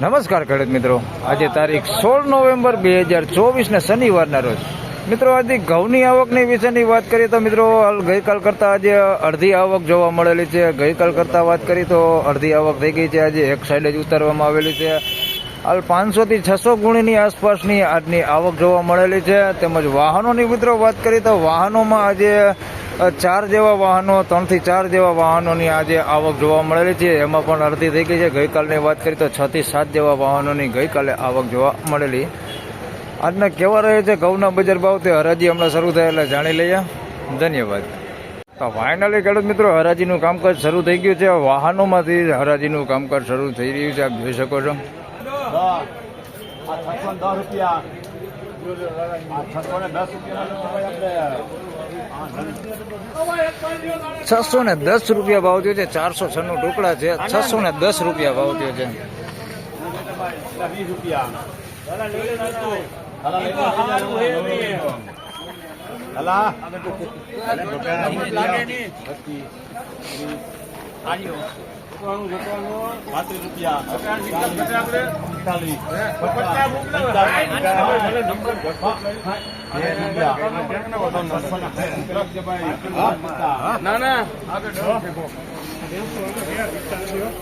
નમસ્કાર ખેડૂત મિત્રો. આજે તારીખ સોળ નવેમ્બર બે હજાર ચોવીસને શનિવારના રોજ. મિત્રો, આજે ઘઉંની આવકની વિશેની વાત કરીએ તો મિત્રો, હાલ ગઈકાલ કરતાં આજે અડધી આવક જોવા મળેલી છે. ગઈકાલ કરતાં વાત કરીએ તો અડધી આવક થઈ ગઈ છે. આજે એક સાઈડ જ ઉતારવામાં આવેલી છે. હાલ પાંચસોથી છસો ગુણીની આસપાસની આજની આવક જોવા મળેલી છે. તેમજ વાહનોની મિત્રો વાત કરીએ તો વાહનોમાં આજે ચાર જેવા વાહનો, ત્રણથી ચાર જેવા વાહનોની આજે આવક જોવા મળેલી છે. એમાં પણ અડધી થઈ ગઈ છે. ગઈકાલની વાત કરીએ તો છ થી સાત જેવા વાહનોની ગઈકાલે આવક જોવા મળેલી. આજના કેવા રહે છે, ઘઉંના બજાર ભાવ તે હરાજી હમણાં શરૂ થાય એટલે જાણી લઈએ. ધન્યવાદ. તો ફાઇનલી ખેડૂત મિત્રો, હરાજીનું કામકાજ શરૂ થઈ ગયું છે. વાહનોમાંથી હરાજીનું કામકાજ શરૂ થઈ રહ્યું છે. આપ જોઈ શકો છો. રૂપિયા. છસો ને દસ રૂપિયા રૂપિયા ભાવ થયો છે, ચારસો છન્નું ટુકડા છે, છસો ને દસ રૂપિયા ભાવ થયો છે. વીસ રૂપિયા હલા પાંત્રીસ રૂપિયા. ના ના.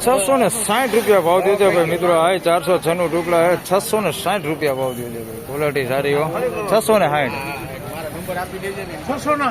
છસો ને સાઠ રૂપિયા ભાવ દીધો છે ભાઈ મિત્રો. આ ચારસો છનું ટુકડા હે છસો ને સાઠ રૂપિયા ભાવ દીધો છે ભાઈ. ક્વોલિટી સારી હો. છસો ને સાઠ. છસો ના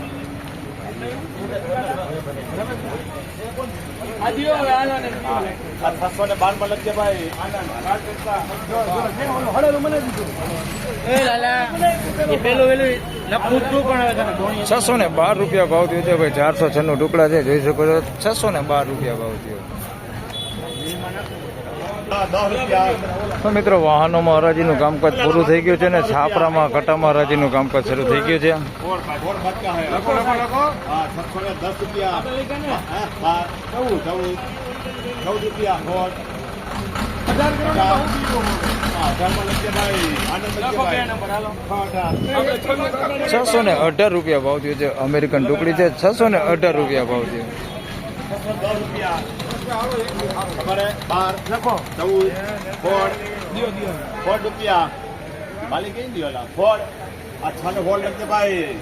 છસો ને બાર રૂપિયા ભાવ થયો છે ભાઈ, ચારસો છન્નું ટુકડા છે, જોઈ શકો છો, છસો ને બાર રૂપિયા ભાવ થયો. તો મિત્રો, વાહનોમાં હરાજીનું કામકાજ પૂરું થઈ ગયું છે અને છાપરામાં, કટામાં હરાજીનું કામકાજ શરૂ થઈ ગયું છે. છસો ને અઢાર રૂપિયા ભાવ થયો છે, અમેરિકન ટુકડી છે, છસો ને અઢાર રૂપિયા ભાવ થયો દસ રૂપિયા ખબર બાર. લખો. ચૌદ. ગોળ ગોળ રૂપિયા. માલિક કઈ દિયો લા. ગોળ આ છ નો લખજે ભાઈ.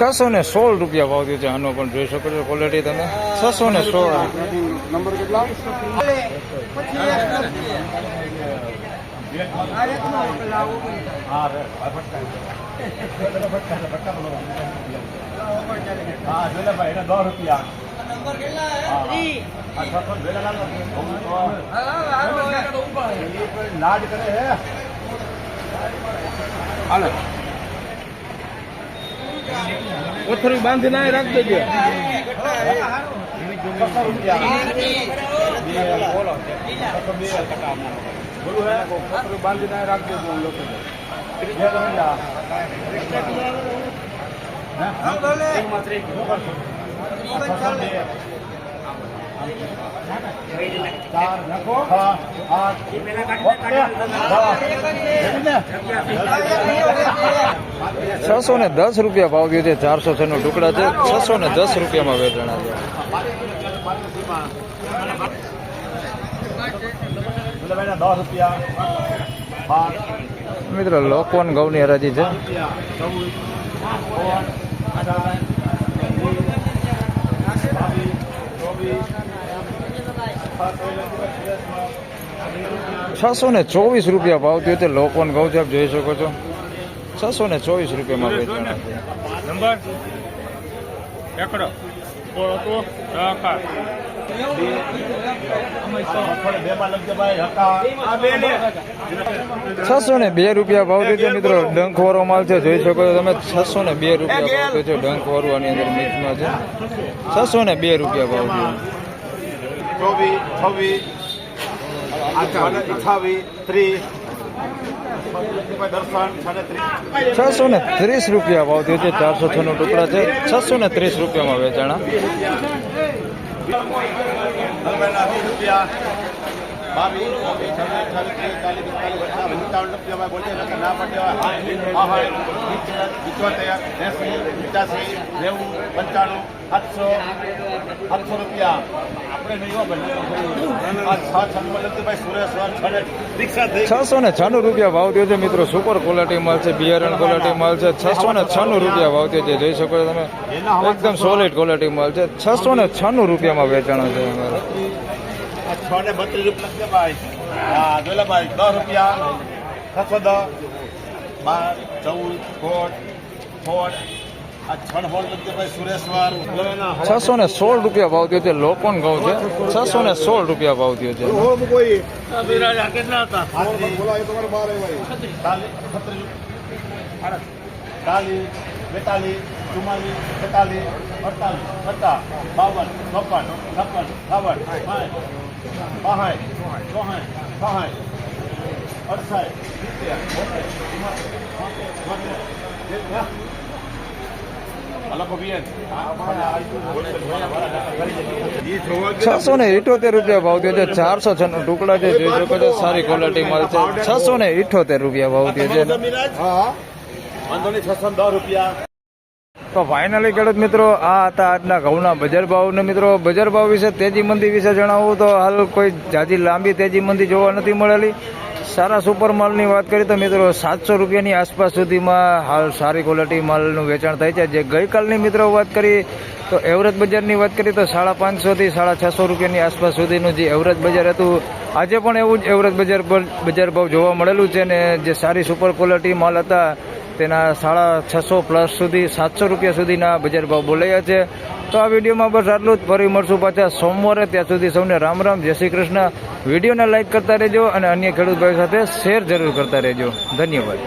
છસો ને સોળ રૂપિયા ભાવ થયો છે આનો પણ જોઈ શકો છો ક્વોલિટી તમે. છસો ને સોળ. નંબર કેટલા? હા રે હા જોલે ભાઈ એને દસ રૂપિયા લાડ કરે હે હાલે પથ્થર બાંધી ના રાખ દેજો રૂપિયા બોલો છસો બે બોલું હે પથ્થર બાંધી ના રાખ દેજો લોકો બે રૂપિયા ચાર લખો આઠ છસો ને દસ રૂપિયા ભાવ થયો છે, ચારસો છન્નું ટુકડા છે, છસો ને દસ રૂપિયામાં વેચાણા છે દસ રૂપિયા બાર મિત્રો લોકોન ઘઉંની હરાજી છે. છસો ને ચોવીસ રૂપિયા ભાવ થયો તે લોકોન ઘઉં છે આપ જોઈ શકો છો. છસો ને ચોવીસ રૂપિયામાં વેચાણા. છે નંબર. એકડો બોલો તો સહકાર બે માં લખજે ભાઈ હતા આ બે ને. છસો ને બે રૂપિયા ભાવ થયો છે મિત્રો. ડંખવારો માલ છે જોઈ શકો છો તમે. છસો ને બે રૂપિયા ભાવ છો ડંખવાળું આની અંદર મિક્સમાં છે. છસો ને બે રૂપિયા ભાવ થયો ચોવીસ છવ્વીસ અઠાવીસ ત્રીસ છસો ને ત્રીસ રૂપિયા ભાવ થયો છે, ચારસો છ નો ટુકડા છે. છસો ને ત્રીસ રૂપિયામાં વેચાણા. બાવીસ ચોવીસ છવ્વીસ અઠ્ઠાવીસ ત્રીસ ચાલીસ પિસ્તાલીસ પચાસ પંચાવન રૂપિયા બોલતે નકર ના પડે ઇઠોતેર એસી પચાસી નેવું પંચાણું આઠસો આઠસો રૂપિયા. આપણે નહીં હો ભાઈ. આ છ છન્નું લગતી ભાઈ સુરેશ્વર છને રિક્ષા થઈ છસો ને છન્નું રૂપિયા ભાવ થયો છે મિત્રો. સુપર ક્વોલિટી માલ છે બિયારણ ક્વોલિટી માલ છે. છસો ને છન્નું રૂપિયા ભાવ થયો છે. જોઈ શકો છો તમે. એકદમ સોલિડ ક્વોલિટી માલ છે. છસો ને છન્નું રૂપિયામાં વેચાણ છે અમારે. છ ને બત્રીસ રૂપિયા ભાઈ. હા જોયેલા ભાઈ દસ રૂપિયા. છસો દસ બાર ચૌદ ખોટ સુરેશ્વર છસો ને સોળ રૂપિયા ભાવ થયો છે લોકોન ઘઉં છે. છસો ને સોળ રૂપિયા ભાવ થયો છે. બેતાલીસ ચુમ્માલીસ બેતાલીસ અડતાલીસ પચાસ બાવન ચોપન છપ્પન છાવન બોતેર, બોતેર. હલો કવિયન. છસો ને ઇઠોતેર રૂપિયા ભાવ થયો છે. ચારસો છન્નું ટુકડા છે. જોઈ શકો છો સારી ક્વોલિટી મળશે છે. છસો ને ઇઠોતેર રૂપિયા ભાવ થયો છે. વાંધો નહીં છસો દસ રૂપિયા. તો ફાઇનલી ખેડૂત મિત્રો, આ હતા આજના ઘઉંના બજાર ભાવ ને મિત્રો, બજાર ભાવ વિશે તેજી મંદી વિશે જણાવવું તો હાલ કોઈ જાજી લાંબી તેજી મંદી જોવા નથી મળેલી. સારા સુપર માલની વાત કરીએ તો મિત્રો, સાતસો રૂપિયાની આસપાસ સુધીમાં હાલ સારી ક્વોલિટી માલનું વેચાણ થાય છે. જે ગઈકાલની મિત્રો વાત કરી તો એવરેજ બજારની વાત કરીએ તો સાડા પાંચસોથી સાડા છસો રૂપિયાની આસપાસ સુધીનું જે એવરેજ બજાર હતું, આજે પણ એવું જ એવરેજ બજાર પર બજાર ભાવ જોવા મળેલું છે ને જે સારી સુપર ક્વોલિટી માલ હતા તેના સાડા છસો પ્લસ સુધી, સાતસો રૂપિયા સુધીના બજાર ભાવ બોલાયા છે. તો આ વિડીયોમાં બસ આટલું જ. ફરી મળશું પાછા સોમવારે. ત્યાં સુધી સૌને રામ રામ. જય શ્રી કૃષ્ણ. વિડીયોને લાઇક કરતા રહેજો અને અન્ય ખેડૂત ભાઈ સાથે શેર જરૂર કરતા રહેજો. ધન્યવાદ.